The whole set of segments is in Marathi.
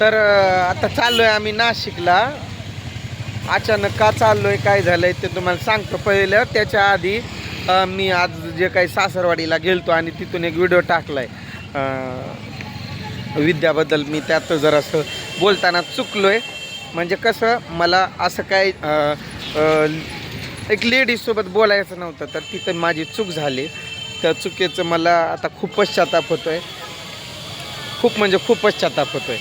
तर आता चाललो आहे आम्ही नाशिकला. अचानक का चाललो आहे काय झालंय ते तुम्हाला सांगतो. पहिलं त्याच्या आधी मी आज जे काही सासरवाडीला गेलतो आणि तिथून एक व्हिडिओ टाकला आहे विद्याबद्दल मी त्यात जरासं बोलताना चुकलो आहे म्हणजे कसं मला असं काय एक लेडीजसोबत बोलायचं नव्हतं तर तिथं माझी चूक झाली. त्या चुकीचं मला आता खूप पश्चाताप आहे खूप म्हणजे खूप पश्चाताप आहे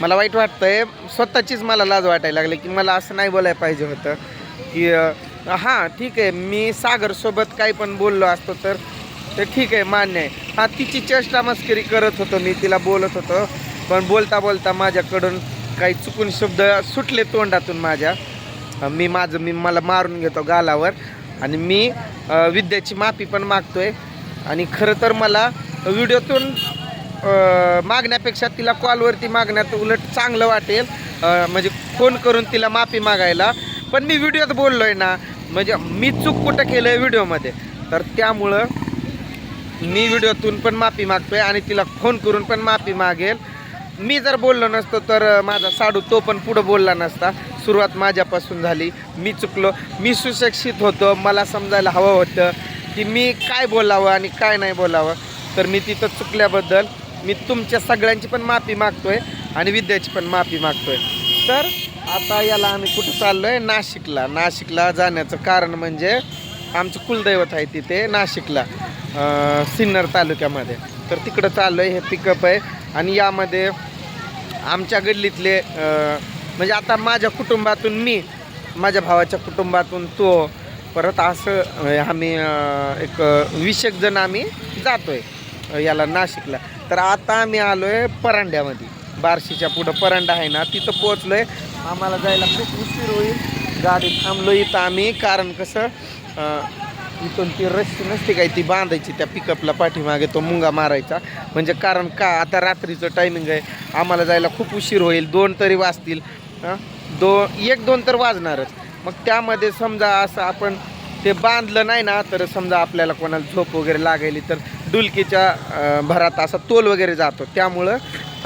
मला वाईट वाटतंय. स्वतःचीच मला लाज वाटायला लागली की मला असं नाही बोलायला पाहिजे होतं. की हां ठीक आहे. मी सागरसोबत काही पण बोललो असतो तर ते ठीक आहे मान्य आहे. हां तिची चेष्टा मस्करी करत होतो मी तिला बोलत होतो. पण बोलता बोलता माझ्याकडून काही चुकून शब्द सुटले तोंडातून माझ्या. मी माझं मी मला मारून घेतो गालावर. आणि मी विद्याची माफी पण मागतोय. आणि खरं तर मला व्हिडिओतून मागण्यापेक्षा तिला कॉलवरती मागण्यात उलट चांगलं वाटेल. म्हणजे फोन करून तिला माफी मागायला. पण मी व्हिडिओत बोललो आहे ना म्हणजे मी चूक कुठं केलं आहे व्हिडिओमध्ये तर त्यामुळं मी व्हिडिओतून पण माफी मागतोय आणि तिला फोन करून पण माफी मागेल. मी जर बोललो नसतो तर माझा साडू तो पण पुढं बोलला नसता. सुरुवात माझ्यापासून झाली. मी चुकलो. मी सुशिक्षित होतो. मला समजायला हवं होतं की मी काय बोलावं आणि काय नाही बोलावं. तर मी तिथं चुकल्याबद्दल मी तुमच्या सगळ्यांची पण माफी मागतोय आणि विद्याची पण माफी मागतोय. तर आता याला आम्ही कुठं चाललो आहे नाशिकला. नाशिकला जाण्याचं कारण म्हणजे आमचं कुलदैवत आहे तिथे नाशिकला सिन्नर तालुक्यामध्ये. तर तिकडं चाललो आहे हे पिकअप आहे. आणि यामध्ये आमच्या गल्लीतले म्हणजे आता माझ्या कुटुंबातून मी माझ्या भावाच्या कुटुंबातून तो परत असं आम्ही एक वीस एक जण आम्ही जातोय आहे याला नाशिकला. तर आता आम्ही आलो आहे परांड्यामध्ये. बार्शीच्या पुढं परांडा आहे ना तिथं पोचलो आहे आम्हाला जायला खूप उशीर होईल. गाडी थांबलो इथं आम्ही कारण कसं इथून ती रस्सी नसते काय ती बांधायची त्या पिकअपला पाठीमागे तो मुंगा मारायचा. म्हणजे कारण का आता रात्रीचं टायमिंग आहे. आम्हाला जायला खूप उशीर होईल. दोन तरी वाजतील. दो एक दोन तर वाजणारच. मग त्यामध्ये समजा असं आपण ते बांधलं नाही ना तर समजा आपल्याला कोणाला झोप वगैरे लागेली तर डुलकीच्या भरात असा तोल वगैरे जातो. त्यामुळं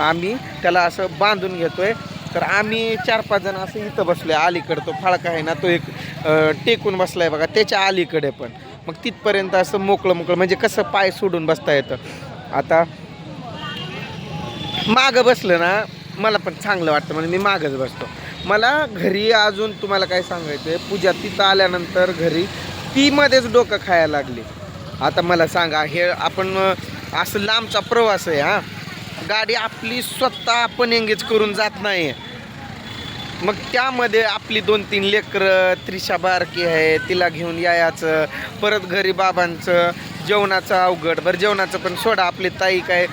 आम्ही त्याला असं बांधून घेतो आहे तर आम्ही चार पाच जण असं इथं बसलोय. अलीकडं तो फाळका आहे ना तो एक टेकून बसला आहे बघा. त्याच्या अलीकडे पण. मग तिथपर्यंत असं मोकळं मोकळं म्हणजे कसं पाय सोडून बसता येतं. आता मागं बसलं ना मला पण चांगलं वाटतं. म्हणजे मी मागंच बसतो. मला घरी अजून तुम्हाला काय सांगायचं आहे पूजा तिथं आल्यानंतर घरी ती मध्येच डोकं खायला लागली. आता मला सांगा हे आपण असं लांबचा प्रवास आहे हा? गाडी आपली स्वतः आपण एंगेज करून जात नाही. मग त्यामध्ये आपली दोन तीन लेकरं त्रिशा बारकी आहे तिला घेऊन यायचं परत घरी बाबांचं जेवणाचं अवघड. बरं जेवणाचं पण सोडा आपली ताई काय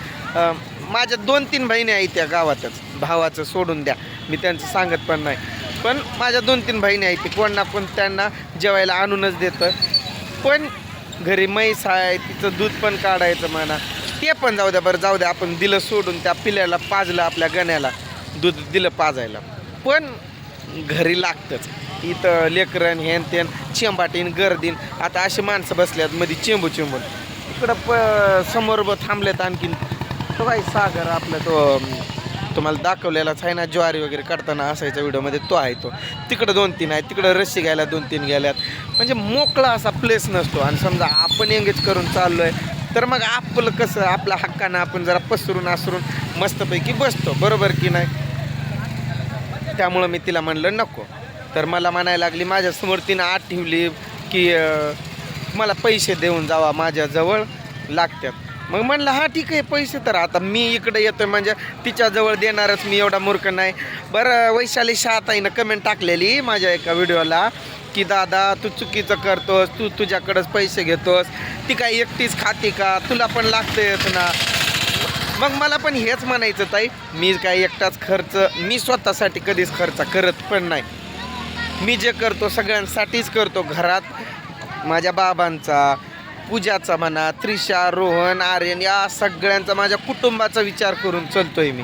माझ्या दोन तीन बहिणी आहेत त्या गावातच. भावाचं सोडून द्या. मी त्यांचं सांगत पण नाही. पण माझ्या दोन तीन बहिणी आहेत कोण ना कोण त्यांना जेवायला आणूनच देतं. पण घरी म्हैस आहे तिचं दूध पण काढायचं म्हणा. ते पण जाऊ द्या बरं जाऊ द्या आपण दिलं सोडून त्या पिल्याला पाजलं आपल्या गण्याला दूध दिलं पाजायला. पण घरी लागतंच. इथं लेकरण हेन तेन चेंबाटीन गर्दीन आता अशी माणसं बसल्यात मध्ये चेंबू चेंबून. इकडं प समोर ब थांबलेत आणखीन. तो भाई सागर आपला तो तुम्हाला दाखवलेलाच आहे ना ज्वारी वगैरे काढताना असायच्या व्हिडिओमध्ये तो आहे तो. तिकडं दोन तीन आहे तिकडं रस्सी घ्यायला दोन तीन गेल्यात. म्हणजे मोकळा असा प्लेस नसतो. आणि समजा आपण एंगेज करून चाललो आहे तर मग आपलं कसं आपल्या हक्कानं आपण जरा पसरून आसरून मस्तपैकी बसतो. बरोबर की नाही? त्यामुळं मी तिला म्हणलं नको. तर मला म्हणायला लागली माझ्यासमोर तिनं आत ठेवली की मला पैसे देऊन जावा माझ्याजवळ लागतात. मग म्हणलं हा ठीक आहे पैसे तर आता मी इकडे येतो म्हणजे तिच्याजवळ देणारच मी एवढा मूर्ख नाही. बरं वैशाली शहाताईनं कमेंट टाकलेली माझ्या एका व्हिडिओला की दादा तू चुकीचं करतोस तू तुझ्याकडंच पैसे घेतोस ती काय एकटीच खाते का? तुला पण लागतंयच ना मग मला पण हेच म्हणायचं ताई मी काय एकटाच खर्च मी स्वतःसाठी कधीच खर्च करत पण नाही. मी जे करतो सगळ्यांसाठीच करतो घरात माझ्या बाबांचा पूजाचा म्हणा त्रिशा रोहन आर्यन या सगळ्यांचा माझ्या कुटुंबाचा विचार करून चलतोय मी.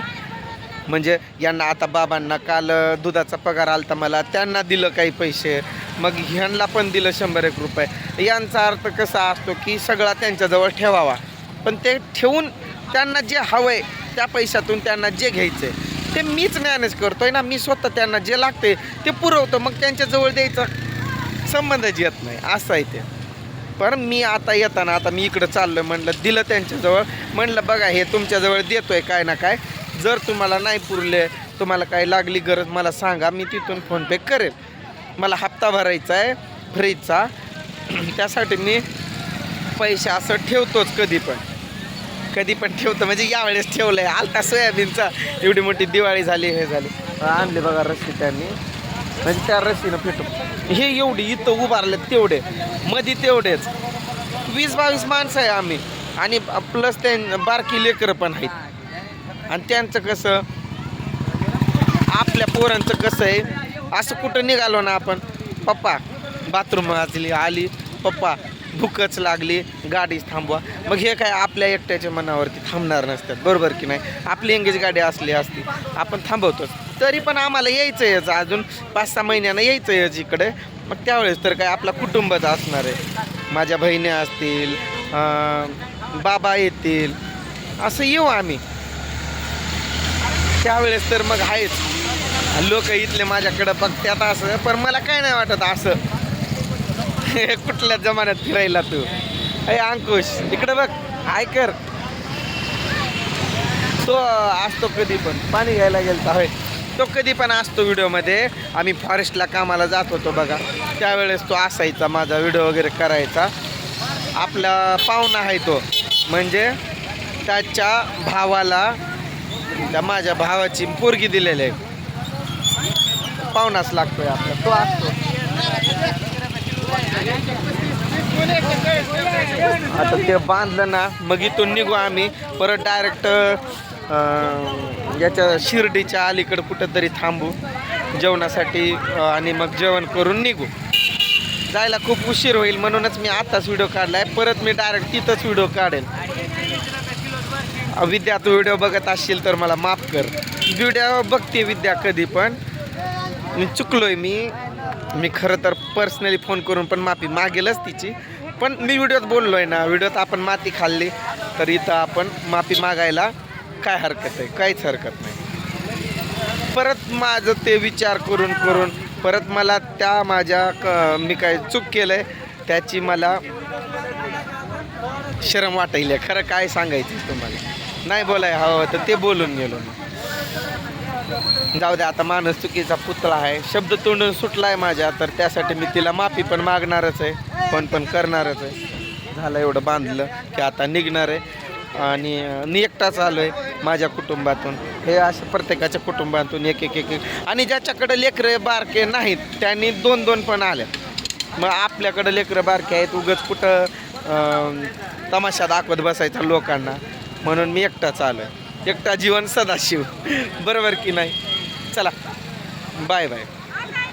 म्हणजे यांना आता बाबांना काल दुधाचा पगार आलता मला त्यांना दिलं काही पैसे. मग ह्यांना पण दिलं शंभर एक रुपये. यांचा अर्थ कसा असतो की सगळा त्यांच्याजवळ ठेवावा. पण ते ठेवून त्यांना जे हवं आहे त्या पैशातून त्यांना जे घ्यायचं आहे ते मीच मॅनेज करतोय ना. मी स्वतः त्यांना जे लागते ते पुरवतो. मग त्यांच्याजवळ द्यायचा संबंधच येत नाही. असं आहे ते. पण मी आता येताना आता मी इकडं चाललो म्हणलं दिलं त्यांच्याजवळ. म्हणलं बघा हे तुमच्याजवळ देतो आहे काय ना काय. जर तुम्हाला नाही पुरले तुम्हाला काय लागली गरज मला सांगा मी तिथून फोनपे करेल. मला हप्ता भरायचा आहे फ्रीजचा त्यासाठी मी पैसे असं ठेवतोच कधी पण. कधी पण ठेवतो म्हणजे यावेळेस ठेवलं आहे आलता सोयाबीनचा. एवढी मोठी दिवाळी झाली हे झाली. आणले बघा रस्ते त्यांनी. म्हणजे त्या रस्सीनं फेटून. हे एवढी इथं उभारले तेवढे. मध्ये तेवढेच. वीस बावीस माणसं आहे आम्ही. आणि प्लस त्यां बारकी लेकरं पण आहेत. आणि त्यांचं कसं आपल्या पोरांचं कसं आहे असं कुठं निघालो ना आपण पप्पा बाथरूम वाजली आली पप्पा भूकच लागली गाडी थांबवा. मग हे काय आपल्या एकट्याच्या मनावरती थांबणार नसतात. बरोबर की नाही? आपली एंगेज गाडी असली असती. आपण थांबवतोच. तरी पण आम्हाला यायचं याच अजून पाच सहा महिन्यानं यायचं याच इकडे. मग त्यावेळेस तर काय आपला कुटुंबच असणार आहे. माझ्या बहिणी असतील बाबा येतील असं येऊ आम्ही. त्यावेळेस तर मग आहेच. लोक इथले माझ्याकडं बघतात असं पण मला काय नाही वाटत असं. कुठल्या जमान्यात फिरायला तू? अय अंकुश इकडं बघ ऐकर तो असतो कधी पण. पाणी घ्यायला गेलता होय. तो कधी पण असतो व्हिडिओमध्ये. आम्ही फॉरेस्टला कामाला जात होतो बघा. त्यावेळेस तो असायचा माझा व्हिडिओ वगैरे करायचा. आपला पाहुणा आहे तो. म्हणजे त्याच्या भावाला त्या माझ्या भावाची पोरगी दिलेली आहे. पाहुणाच लागतोय आपला. तो असतो. आता ते बांधलं ना मग इथून निघू आम्ही. परत डायरेक्ट याच्या शिर्डीच्या अलीकडं कुठंतरी थांबू. जेवणासाठी आणि मग जेवण करून निघू. जायला खूप उशीर होईल म्हणूनच मी आताच व्हिडिओ काढलाय. परत मी डायरेक्ट तिथंच व्हिडिओ काढेल विद्या तू व्हिडिओ बघत असशील तर मला माफ कर. व्हिडिओ बघते विद्या कधी पण. मी चुकलोय मी. मी खरं तर पर्सनली फोन करून पण माफी मागेलच तिची. पण मी व्हिडिओत बोललोय ना व्हिडिओत आपण माती खाल्ली तर इथं आपण माफी मागायला काय हरकत आहे? काहीच हरकत नाही. परत माझं ते विचार करून करून परत मला त्या माझ्या क मी काय चूक केलंय त्याची मला शरम वाटायली. खरं काय सांगायचं तुम्हाला? नाही बोलाय हवं तर ते बोलून गेलो मी. जाऊ दे आता माणूस चुकीचा पुतळा आहे. शब्द तोंडून सुटला आहे माझ्या तर त्यासाठी मी तिला माफी पण मागणारच आहे पण पण करणारच आहे. झालं एवढं बांधलं की आता निघणार आहे. आणि मी एकटाच आलो आहे माझ्या कुटुंबातून हे असं प्रत्येकाच्या कुटुंबातून एक एक एक एक. आणि ज्याच्याकडे लेकरं बारके नाहीत त्यांनी दोन दोन पण आल्या. मग आपल्याकडं लेकरं बारके आहेत उगच कुठं तमाशा दाखवत बसायचा लोकांना. म्हणून मी एकटाच आलो आहे एकटा जीवन सदाशिव. बरोबर की नाही? चला. Bye bye.